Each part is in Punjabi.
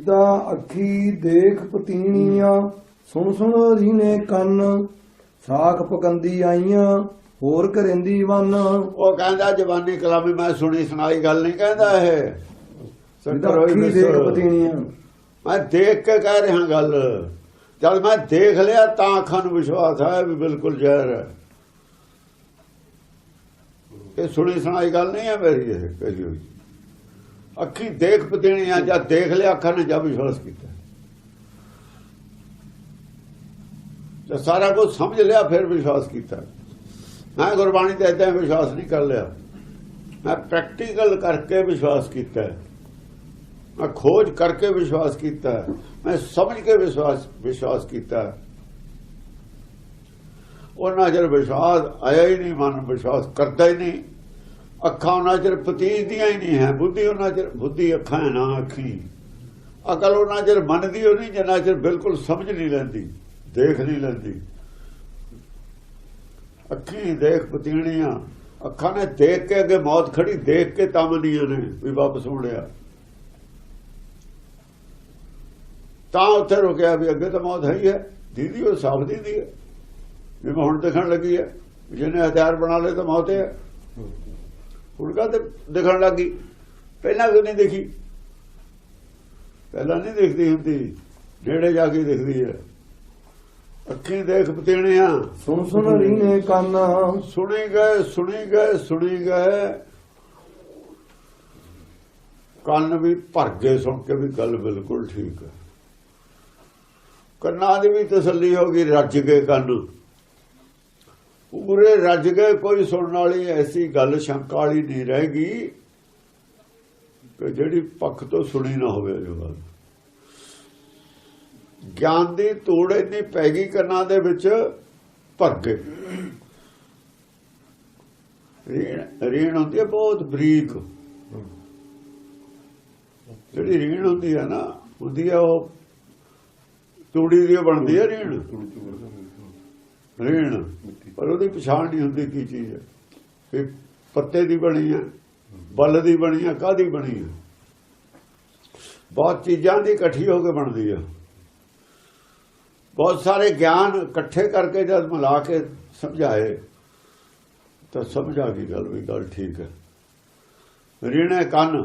ਸੀਤਾ ਅੱਖੀ ਦੇਖ ਪਤੀਣੀਆਂ ਸੁਣ ਸੁਣ ਰੀਨੇ ਕੰਨ ਸਾਖ ਪਕੰਦੀ ਆਈਆਂ ਹੋਰ ਕਰੇਂਦੀ ਵਨ। ਉਹ ਕਹਿੰਦਾ ਜਵਾਨੀ ਕਲਾਮੀ ਮੈਂ ਸੁਣੀ ਸੁਣਾਈ ਗੱਲ ਨਹੀਂ ਕਹਿੰਦਾ ਇਹ। ਅੱਖੀ ਦੇਖ। ਪਤੀਣੀਆਂ। ਮੈਂ ਦੇਖ ਕੇ ਕਹਿ ਰਿਹਾ ਗੱਲ। ਜਦ ਮੈਂ ਦੇਖ ਲਿਆ ਤਾਂ ਅੱਖਾਂ ਨੂੰ ਵਿਸ਼ਵਾਸ ਹੈ ਵੀ ਬਿਲਕੁਲ ਜ਼ਹਿਰ ਹੈ। ਇਹ ਸੁਣੀ ਸੁਣਾਈ ਗੱਲ ਨਹੀਂ ਹੈ ਮੇਰੀ ਇਹ ਕਹੀ ਹੋਈ। ਅੱਖੀ ਦੇਖ ਪਤੀਣੀ ਆ ਜਦ ਦੇਖ ਲਿਆ ਅੱਖਾਂ ਨੇ, ਜਾਂ ਵਿਸ਼ਵਾਸ ਕੀਤਾ। ਜਦ ਸਾਰਾ ਕੁਝ ਸਮਝ ਲਿਆ, ਫਿਰ ਵਿਸ਼ਵਾਸ ਕੀਤਾ। ਮੈਂ ਗੁਰਬਾਣੀ ਤੇ ਏਦਾਂ ਵਿਸ਼ਵਾਸ ਨਹੀਂ ਕਰ ਲਿਆ। ਮੈਂ ਪ੍ਰੈਕਟੀਕਲ ਕਰਕੇ ਵਿਸ਼ਵਾਸ ਕੀਤਾ। ਮੈਂ ਖੋਜ ਕਰਕੇ ਵਿਸ਼ਵਾਸ ਕੀਤਾ। ਮੈਂ ਸਮਝ ਕੇ ਵਿਸ਼ਵਾਸ ਵਿਸ਼ਵਾਸ ਕੀਤਾ। ਉਹਨਾਂ ਚਿਰ ਵਿਸ਼ਵਾਸ ਆਇਆ ਹੀ ਨਹੀਂ, ਮਨ ਵਿਸ਼ਵਾਸ ਕਰਦਾ ਹੀ ਨਹੀਂ। ਅੱਖਾਂ ਉਹਨਾਂ ਚਿਰ ਪਤੀਜਦੀਆਂ ਹੀ ਨਹੀਂ ਹੈ, ਬੁੱਧੀ ਉਹਨਾਂ ਚਿਰ, ਬੁੱਧੀ ਅੱਖਾਂ ਨਾ ਅੱਖੀ। ਅਕਲ ਉਹਨਾਂ ਚਿਰ ਮੰਨਦੀ ਉਹ ਨਹੀਂ, ਜਿੰਨਾ ਚਿਰ ਬਿਲਕੁਲ ਸਮਝ ਨਹੀਂ ਲੈਂਦੀ, ਦੇਖ ਨਹੀਂ ਲੈਂਦੀ। ਅੱਖੀ ਦੇਖ ਪਤੀਣੀਆਂ, ਅੱਖਾਂ ਨੇ ਦੇਖ ਕੇ ਅੱਗੇ ਮੌਤ ਖੜੀ, ਦੇਖ ਕੇ ਤਾਂ ਮੰਨੀਆਂ ਨੇ ਵੀ ਵਾਪਸ ਮੁੜਿਆ ਤਾਂ ਉੱਥੇ ਰੁਕਿਆ ਵੀ ਅੱਗੇ ਤਾਂ ਮੌਤ ਹੈ ਹੀ ਹੈ, ਦੀਦੀ ਉਹ ਸਾਫ਼ ਦੀਦੀ ਹੈ। ਵੀ ਹੁਣ ਦੇਖਣ ਲੱਗੀ ਹੈ, ਵੀ ਜਿਹਨੇ ਹਥਿਆਰ ਬਣਾ ਲਏ ਤਾਂ ਮੌਤ ਹੈ। ਹੁਣ ਕਾ ਤੇ ਦਿਖਣ ਲੱਗੀ ਪਹਿਲਾਂ ਕਿਉਂ ਨਹੀਂ ਦੇਖੀ। ਪਹਿਲਾਂ ਨਹੀਂ ਦੇਖਦੀ ਹੁੰਦੀ। ਨੇੜੇ ਜਾ ਕੇ ਦਿਖਦੀ ਹੈ। ਅੱਖੀਂ ਦੇਖ ਪਤੀਣਿਆ ਸੁਣ ਸੁਣ ਰੀਨੇ ਕੰਨ। ਸੁਣੀ ਗਏ ਸੁਣੀ ਗਏ ਸੁਣੀ ਗਏ। ਕੰਨ ਵੀ ਭਰ ਗਏ ਸੁਣ ਕੇ ਵੀ ਗੱਲ ਬਿਲਕੁਲ ਠੀਕ ਹੈ। ਕੰਨਾਂ ਦੀ ਵੀ ਤਸੱਲੀ ਹੋ ਗਈ ਰੱਜ ਗਏ ਕੰਨ। ਪੂਰੇ ਰੱਜ ਗਏ ਕੋਈ ਸੁਣਨ ਵਾਲੀ ਐਸੀ ਗੱਲ ਸ਼ੰਕਾ ਵਾਲੀ ਨਹੀਂ ਰਹੇਗੀ ਕਿ ਜਿਹੜੀ ਪੱਖ ਤੋਂ ਸੁਣੀ ਨਾ ਹੋਵੇ ਜੋ ਗੱਲ। ਗਿਆਨ ਦੀ ਤੋੜ ਇੰਨੀ ਪੈ ਗਈ ਕੰਨਾਂ ਦੇ ਵਿੱਚ, ਭਰ ਗਏ ਰੀਣ ਹੁੰਦੀ ਹੈ ਬਹੁਤ ਬਰੀਕ। ਜਿਹੜੀ ਰੀਣ ਹੁੰਦੀ ਹੈ ਨਾ, ਹੁੰਦੀ ਹੈ ਉਹ ਤੂੜੀ ਦੀ ਬਣਦੀ ਹੈ ਰੀਣ। ਰੀਣ ਪਰ ਉਹਦੀ ਪਛਾਣ ਨਹੀਂ ਹੁੰਦੀ ਕੀ ਚੀਜ਼ ਹੈ। ਇਹ ਪੱਤੇ ਦੀ ਬਣੀ ਹੈ ਬਲ ਦੀ ਬਣੀ ਹੈ ਕਾਦੀ ਬਣੀ ਹੈ। ਬਹੁਤ ਚੀਜ਼ਾਂ ਦੀ ਇਕੱਠੀ ਹੋ ਕੇ ਬਣਦੀ ਹੈ। ਬਹੁਤ ਸਾਰੇ ਗਿਆਨ ਇਕੱਠੇ ਕਰਕੇ ਜਦ ਮਿਲਾ ਕੇ ਸਮਝਾਏ ਤਾਂ ਸਮਝ ਆ ਗਈ ਗੱਲ ਵੀ ਗੱਲ ਠੀਕ ਹੈ। ਰੀਣੇ ਕੰਨ।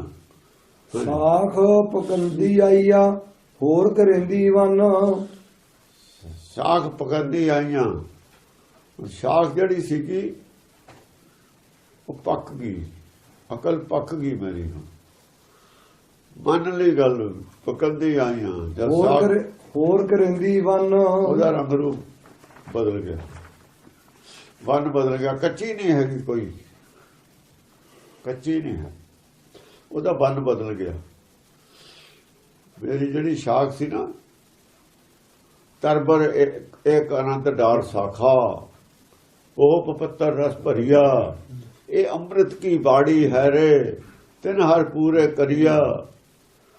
ਸਾਖ ਪਕੰਦੀ ਆਈਆ ਹੋਰ ਕਰੇਂਦੀ ਵਨ। ਸਾਖ ਪਕੰਦੀ ਆਈਆਂ। ਸਾਖ ਜਿਹੜੀ ਸੀਗੀ ਉਹ ਪੱਕ ਗਈ ਅਕਲ ਪੱਕ ਗਈ ਮੇਰੀ ਹੁਣ। ਮੰਨ ਲਈ ਗੱਲ ਪਕੰਦੀ ਆਈਆਂ ਜਦ ਸਾਖ ਹੋਰ ਕਰੇਂਦੀ ਵਨ। ਉਹਦਾ ਰੰਗ ਰੂਪ ਬਦਲ ਗਿਆ। ਵਨ ਬਦਲ ਗਿਆ ਕੱਚੀ ਨਹੀਂ ਹੈਗੀ ਕੋਈ। ਕੱਚੀ ਨਹੀਂ ਹੈ। ਉਹਦਾ ਵਨ ਬਦਲ ਗਿਆ। ਮੇਰੀ ਜਿਹੜੀ ਸ਼ਾਖ ਸੀ ਨਾ ਤਰਬਰ ਇੱਕ ਅਨੰਤ ਡਾਰ ਸਾਖਾ। ਉਹ ਪਪੱਤਰ ਰਸ ਭਰੀਆ। ਇਹ ਅੰਮ੍ਰਿਤ ਕੀ ਬਾੜੀ ਹੈ ਰੇ? ਤਿਨ ਹਰ ਪੂਰੇ ਕਰੀਆ।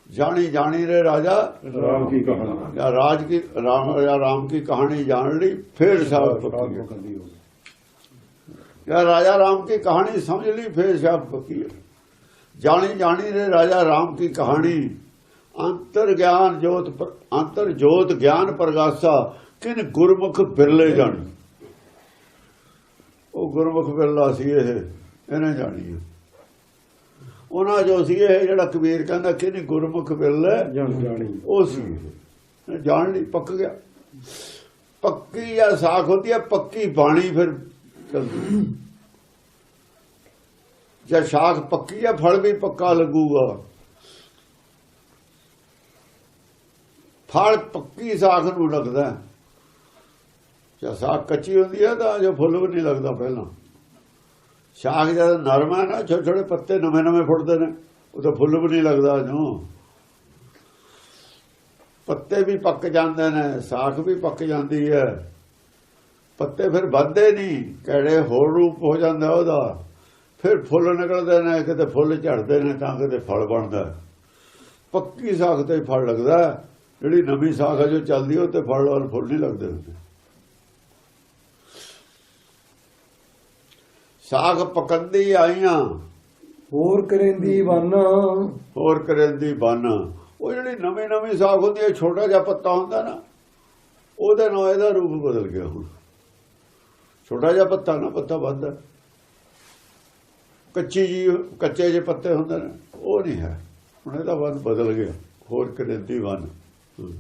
ਜਾਣੀ ਜਾਣੀ ਰੇ ਰਾਜਾ? ਰਾਮ ਕੀ ਕਹਾਣੀ? ਜਾਂ ਰਾਜ ਕੀ ਰਾਮ ਜਾਂ ਰਾਮ ਕੀ ਕਹਾਣੀ ਜਾਣ ਲਈ ਫੇਰ ਸਾਬ ਪੱਕੀ ਹੋ ਜਾਂ ਰਾਜਾ ਰਾਮ ਕੀ ਕਹਾਣੀ ਸਮਝ ਲਈ ਫੇਰ ਸਾਬ ਪੱਕੀ ਜਾਣੀ ਜਾਣੀ ਰੇ ਰਾਜਾ ਰਾਮ ਕੀ ਕਹਾਣੀ। ਅੰਤਰ ਗਿਆਨ ਜੋਤ ਅੰਤਰ ਜੋਤ ਗਿਆਨ ਪ੍ਰਗਾਸਾ ਕਿਨ ਗੁਰਮੁਖ ਬਿਰਲੇ ਜਾਣੀ। ਉਹ ਗੁਰਮੁਖ ਬਿਰਲਾ ਸੀ ਇਹ ਇਹਨੇ ਜਾਣੀ ਉਹਨਾਂ ਜੋ ਸੀ ਇਹ ਜਿਹੜਾ ਕਬੀਰ ਕਹਿੰਦਾ ਕਿ ਨਹੀਂ ਗੁਰਮੁਖ ਬਿਰਲੇ ਜਾਣੀ ਉਹ ਸੀ। ਜਾਣ ਲਈ ਪੱਕ ਗਿਆ। ਪੱਕੀ ਆ ਸਾਖ ਹੁੰਦੀ ਹੈ ਪੱਕੀ ਬਾਣੀ ਫਿਰ ਚਲਦੀ ਜੇ ਸਾਖ ਪੱਕੀ ਆ ਫਲ ਵੀ ਪੱਕਾ ਲੱਗੂਗਾ। ਫਲ ਪੱਕੀ ਸਾਖ ਨੂੰ ਲੱਗਦਾ। ਜੇ ਸਾਖ ਕੱਚੀ ਹੁੰਦੀ ਹੈ ਤਾਂ ਜੋ ਫੁੱਲ ਵੀ ਨਹੀਂ ਲੱਗਦਾ ਪਹਿਲਾਂ। ਸਾਖ ਜਦ ਨਰਮ ਹੈ ਨਾ, ਛੋਟੇ ਛੋਟੇ ਪੱਤੇ ਨਵੇਂ ਨਵੇਂ ਫੁੱਟਦੇ ਨੇ, ਉਹ ਤਾਂ ਫੁੱਲ ਵੀ ਨਹੀਂ ਲੱਗਦਾ ਜੋ ਪੱਤੇ ਵੀ ਪੱਕ ਜਾਂਦੇ ਨੇ ਸਾਖ ਵੀ ਪੱਕ ਜਾਂਦੀ ਹੈ। ਪੱਤੇ ਫਿਰ ਵੱਧਦੇ ਨਹੀਂ, ਕਿਹੜੇ ਹੋਰ ਰੂਪ ਹੋ ਜਾਂਦਾ ਉਹਦਾ। ਫਿਰ ਫੁੱਲ ਨਿਕਲਦੇ ਨੇ, ਕਿਤੇ ਫੁੱਲ ਝੜਦੇ ਨੇ ਤਾਂ ਕਿਤੇ ਫਲ ਬਣਦਾ। ਪੱਕੀ ਸਾਖ ਤੇ ਫਲ ਲੱਗਦਾ। ਜਿਹੜੀ ਨਵੀਂ ਸਾਖ ਹੈ ਜੋ ਚੱਲਦੀ ਉਹ ਤੇ ਫਲ ਵਾਲ ਫੁੱਲ ਨਹੀਂ ਲੱਗਦੇ ਹੁੰਦੇ। ਸਾਖ ਪਕੰਦੀ ਆਈਆਂ। ਹੋਰ ਕਰੇਂਦੀ ਵਨ ਹੋਰ ਕਰੇਂਦੀ ਬਨ। ਉਹ ਜਿਹੜੀ ਨਵੀਂ ਨਵੀਂ ਸਾਖ ਹੁੰਦੀ ਹੈ ਛੋਟਾ ਜਿਹਾ ਪੱਤਾ ਹੁੰਦਾ ਨਾ ਉਹਦੇ ਨਾਲ ਇਹਦਾ ਰੂਪ ਬਦਲ ਗਿਆ ਹੁਣ। ਛੋਟਾ ਜਿਹਾ ਪੱਤਾ ਨਾ ਪੱਤਾ ਵੱਧਦਾ ਕੱਚੀ ਜੀ ਕੱਚੇ ਜਿਹੇ ਪੱਤੇ ਹੁੰਦੇ ਨੇ ਉਹ ਨਹੀਂ ਹੈ। ਹੁਣ ਇਹਦਾ ਵਨ ਬਦਲ ਗਿਆ। ਹੋਰ ਕਰਿੰਦੀ ਹੂੰ।